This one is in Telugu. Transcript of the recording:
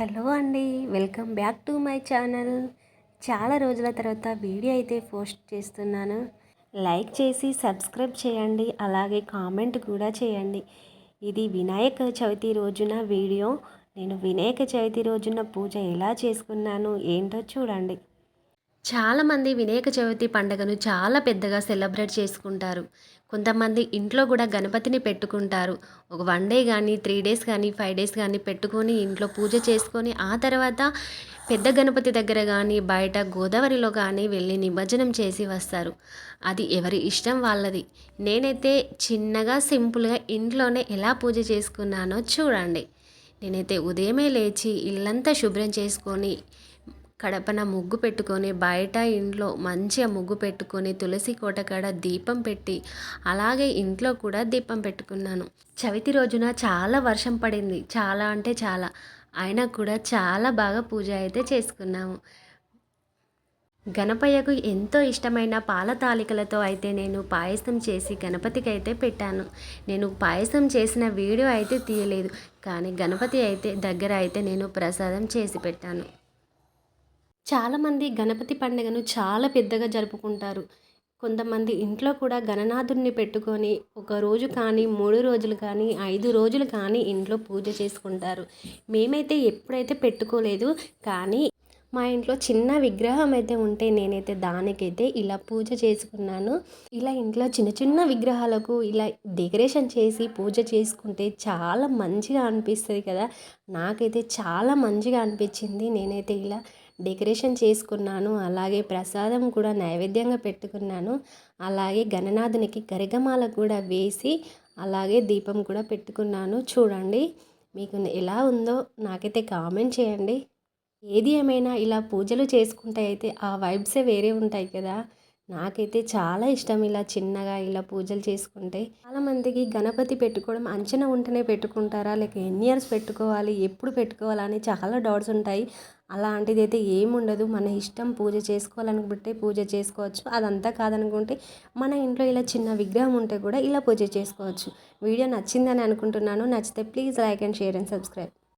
హలో అండి welcome back to my channel. చాలా రోజుల తర్వాత వీడియో అయితే పోస్ట్ చేస్తున్నాను. లైక్ చేసి సబ్స్క్రైబ్ చేయండి అలాగే కామెంట్ కూడా చేయండి. ఇది వినాయక చవితి రోజున వీడియో. నేను వినాయక చవితి రోజున పూజ ఎలా చేసుకున్నాను ఏంటో చూడండి. చాలామంది వినాయక చవితి పండుగను చాలా పెద్దగా సెలబ్రేట్ చేసుకుంటారు. కొంతమంది ఇంట్లో కూడా గణపతిని పెట్టుకుంటారు. ఒక వన్ డే కానీ త్రీ డేస్ కానీ ఫైవ్ డేస్ కానీ పెట్టుకొని ఇంట్లో పూజ చేసుకొని ఆ తర్వాత పెద్ద గణపతి దగ్గర కానీ బయట గోదావరిలో కానీ వెళ్ళి నిమజ్జనం చేసి వస్తారు. అది ఎవరి ఇష్టం వాళ్ళది. నేనైతే చిన్నగా సింపుల్గా ఇంట్లోనే ఎలా పూజ చేసుకున్నానో చూడండి. నేనైతే ఉదయమే లేచి ఇల్లంతా శుభ్రం చేసుకొని కడపన ముగ్గు పెట్టుకొని బయట ఇంట్లో మంచిగా ముగ్గు పెట్టుకొని తులసి కోట కాడ దీపం పెట్టి అలాగే ఇంట్లో కూడా దీపం పెట్టుకున్నాను. చవితి రోజున చాలా వర్షం పడింది. చాలా అంటే చాలా. అయినా కూడా చాలా బాగా పూజ అయితే చేసుకున్నాము. గణపయ్యకు ఎంతో ఇష్టమైన పాల తాలికలతో అయితే నేను పాయసం చేసి గణపతికి అయితే పెట్టాను. నేను పాయసం చేసిన వీడియో అయితే తీయలేదు. కానీ గణపతి అయితే దగ్గర అయితే నేను ప్రసాదం చేసి పెట్టాను. చాలామంది గణపతి పండుగను చాలా పెద్దగా జరుపుకుంటారు. కొంతమంది ఇంట్లో కూడా గణనాథుడిని పెట్టుకొని ఒక రోజు కానీ మూడు రోజులు కానీ ఐదు రోజులు కానీ ఇంట్లో పూజ చేసుకుంటారు. మేమైతే ఎప్పుడైతే పెట్టుకోలేదు కానీ మా ఇంట్లో చిన్న విగ్రహం అయితే ఉంటే నేనైతే దానికైతే ఇలా పూజ చేసుకున్నాను. ఇలా ఇంట్లో చిన్న చిన్న విగ్రహాలకు ఇలా డెకరేషన్ చేసి పూజ చేసుకుంటే చాలా మంచిగా అనిపిస్తుంది కదా. నాకైతే చాలా మంచిగా అనిపించింది. నేనైతే ఇలా డెకరేషన్ చేసుకున్నాను. అలాగే ప్రసాదం కూడా నైవేద్యంగా పెట్టుకున్నాను. అలాగే గణనాథునికి గరిగమాల కూడా వేసి అలాగే దీపం కూడా పెట్టుకున్నాను. చూడండి మీకు ఎలా ఉందో నాకైతే కామెంట్ చేయండి. ఏది ఏమైనా ఇలా పూజలు చేసుకుంటే అయితే ఆ వైబ్సే వేరే ఉంటాయి కదా. నాకైతే చాలా ఇష్టం ఇలా చిన్నగా ఇలా పూజలు చేసుకుంటే. చాలామందికి గణపతి పెట్టుకోవడం అంచనా ఉంటేనే పెట్టుకుంటారా? లేక ఎన్ని ఇయర్స్ పెట్టుకోవాలి? ఎప్పుడు పెట్టుకోవాలని చాలా డౌట్స్ ఉంటాయి. అలాంటిది అయితే ఏముండదు మన ఇష్టం పూజ చేసుకోవాలనుకుంటే పూజ చేసుకోవచ్చు. అదంతా కాదనుకుంటే మన ఇంట్లో ఇలా చిన్న విగ్రహం ఉంటే కూడా ఇలా పూజ చేసుకోవచ్చు. వీడియో నచ్చిందని అనుకుంటున్నాను. నచ్చితే please like and share and subscribe.